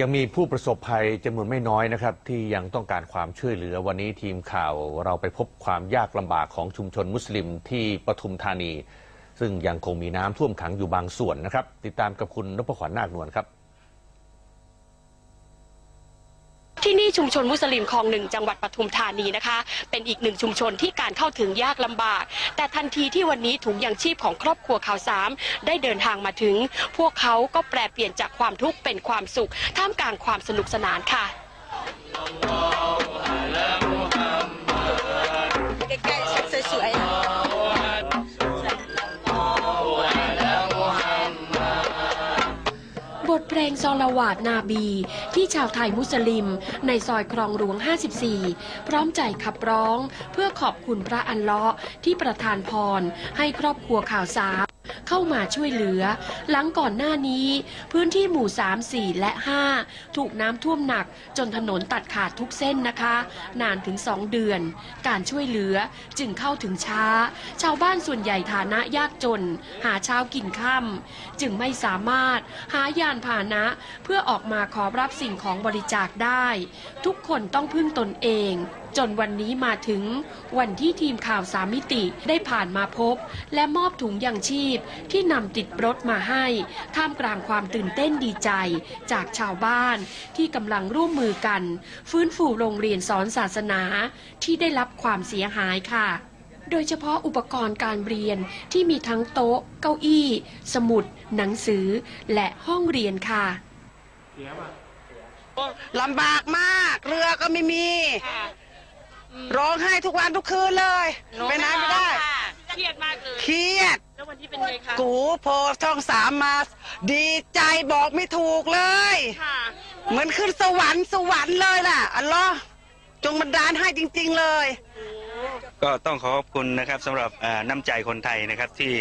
ยังมีผู้ประสบภัยจำนวนไม่น้อยนะครับ ที่ยังต้องการความช่วยเหลือวันนี้ทีมข่าวเราไปพบความยากลำบากของชุมชนมุสลิมที่ปทุมธานี ซึ่งยังคงมีน้ำท่วมขังอยู่บางส่วนนะครับ ติดตามกับคุณนพขวัญนาคนวลครับ ที่นี่ชุมชนมุสลิมคลองหนึ่งจังหวัดปทุมธานีนะคะ เป็นอีกหนึ่งชุมชนที่การเข้าถึงยากลำบาก แต่ทันทีที่วันนี้ถุงยังชีพของครอบครัวข่าวสามได้เดินทางมาถึง พวกเขาก็แปลเปลี่ยนจากความทุกข์เป็นความสุข ท่ามกลางความสนุกสนานค่ะ บทเพลงซอลาวาดนาบี ที่ชาวไทยมุสลิม ในซอยคลองหลวง 54 พร้อมใจขับร้อง เพื่อขอบคุณพระอัลเลาะห์ที่ประทานพร ให้ครอบครัวข่าวสาร เข้ามาช่วยเหลือ หลังก่อนหน้านี้ พื้นที่หมู่ 3 4 และ 5 ถูกน้ำท่วมหนักจนถนนตัดขาดทุกเส้นนะคะ นานถึง 2 เดือน การช่วยเหลือจึงเข้าถึงช้า ชาวบ้านส่วนใหญ่ฐานะยากจน หาเช้ากินค่ำจึงไม่สามารถหายานพาหนะ เพื่อออกมาขอรับสิ่งของบริจาคได้ ทุกคนต้องพึ่งตนเองจนวันนี้มาถึงวันที่ทีมข่าวสามมิติได้ผ่านมาพบ และมอบถุงยังชีพที่นำติดรถมาให้ ท่ามกลางความตื่นเต้นดีใจ จากชาวบ้านที่กำลังร่วมมือกัน ฟื้นฟูโรงเรียนสอนศาสนาที่ได้รับความเสียหายค่ะโดยเฉพาะอุปกรณ์การเรียนที่มีทั้งโต๊ะ เก้าอี้ สมุด หนังสือ และห้องเรียนค่ะลำบากมาก เรือก็ไม่มี ร้องไห้ทุกวันทุกคืนเลย ไปไหนไม่ได้ เครียดมากเลย เครียด ไงคะกูโพช่องสามมา ดีใจบอกไม่ถูกเลย ค่ะ เหมือนขึ้นสวรรค์สวรรค์เลยล่ะ อัลลอฮ์จงบันดาลให้จริง ๆ เลย ก็ต้องขอขอบคุณนะครับสำหรับเอ่อน้ำใจคนไทยนะครับที่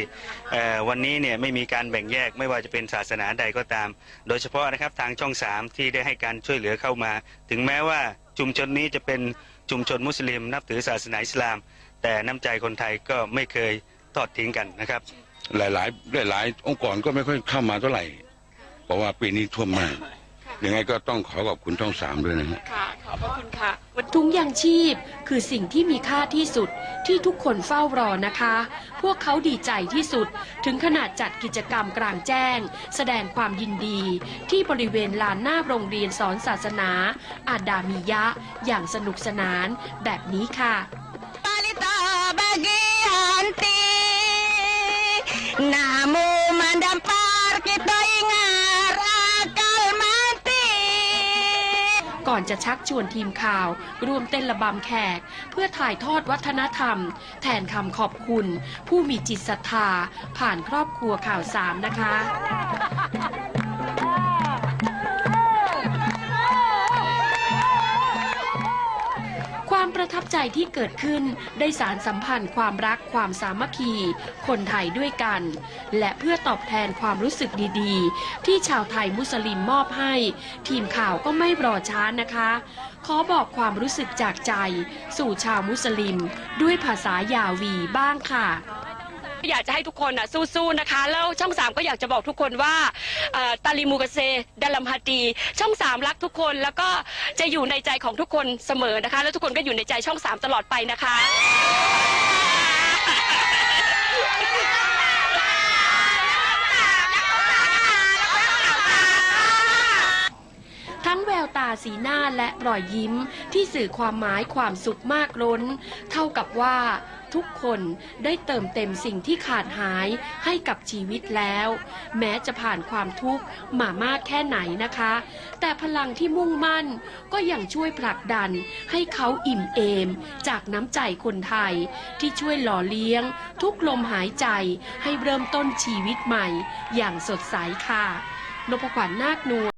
เอ่อวันนี้เนี่ยไม่มีการแบ่งแยกไม่ว่าจะเป็นศาสนาใดก็ตาม โดยเฉพาะนะครับทางช่องสามที่ได้ให้การช่วยเหลือเข้ามา ถึงแม้ว่าชุมชนนี้จะเป็นชุมชนมุสลิม นับถือศาสนาอิสลาม แต่น้ำใจคนไทยก็ไม่เคยทอดทิ้งกันนะครับ หลายๆหลายๆองค์กรก็ไม่ค่อยเข้ามาเท่าไหร่เพราะว่าปีนี้ท่วมมากยังไงก็ต้องขอขอบคุณช่องสามด้วยนะฮะค่ะขอบพระคุณค่ะถุงยางชีพคือสิ่งที่มีค่าที่สุดที่ทุกคนเฝ้ารอนะคะ พวกเขาดีใจที่สุดถึงขนาดจัดกิจกรรมกลางแจ้ง แสดงความยินดี ที่บริเวณลานหน้าโรงเรียนสอนศาสนา อาดามิยะ อย่างสนุกสนานแบบนี้ค่ะ Namu mendampar kita ingat akal mati ก่อนจะชักชวนทีมข่าวร่วมเต้นระบำแขก เพื่อถ่ายทอดวัฒนธรรม แทนคำขอบคุณ ผู้มีจิตศรัทธา ผ่านครอบครัวข่าวสามนะคะ ประทับใจที่เกิดขึ้นได้สารสัมพันธ์ความรักความสามัคคี คนไทยด้วยกัน และเพื่อตอบแทนความรู้สึกดีๆ ที่ชาวไทยมุสลิมมอบให้ ทีมข่าวก็ไม่รอช้านะคะ ขอบอกความรู้สึกจากใจ สู่ชาวมุสลิม ด้วยภาษายาวีบ้างค่ะ อยากจะให้ทุกคนอะสู้ๆนะคะ แล้วช่องสามก็อยากจะบอกทุกคนว่าตาลิมูกเซดัลลัมฮาตีช่องสามรักทุกคนแล้วก็จะอยู่ในใจของทุกคนเสมอนะคะ แล้วทุกคนก็อยู่ในใจช่องสามตลอดไปนะคะทั้งแววตาสีหน้าและรอยยิ้มที่สื่อความหมายความสุขมากล้น เท่ากับว่า ทุกคนได้เติมเต็มสิ่งที่ขาดหายให้กับชีวิตแล้ว แม้จะผ่านความทุกข์มามากแค่ไหนนะคะ แต่พลังที่มุ่งมั่นก็ยังช่วยผลักดันให้เขาอิ่มเอม จากน้ำใจคนไทย ที่ช่วยหล่อเลี้ยง ทุกลมหายใจให้เริ่มต้นชีวิตใหม่ อย่างสดใสค่ะนพขวัญนาคนว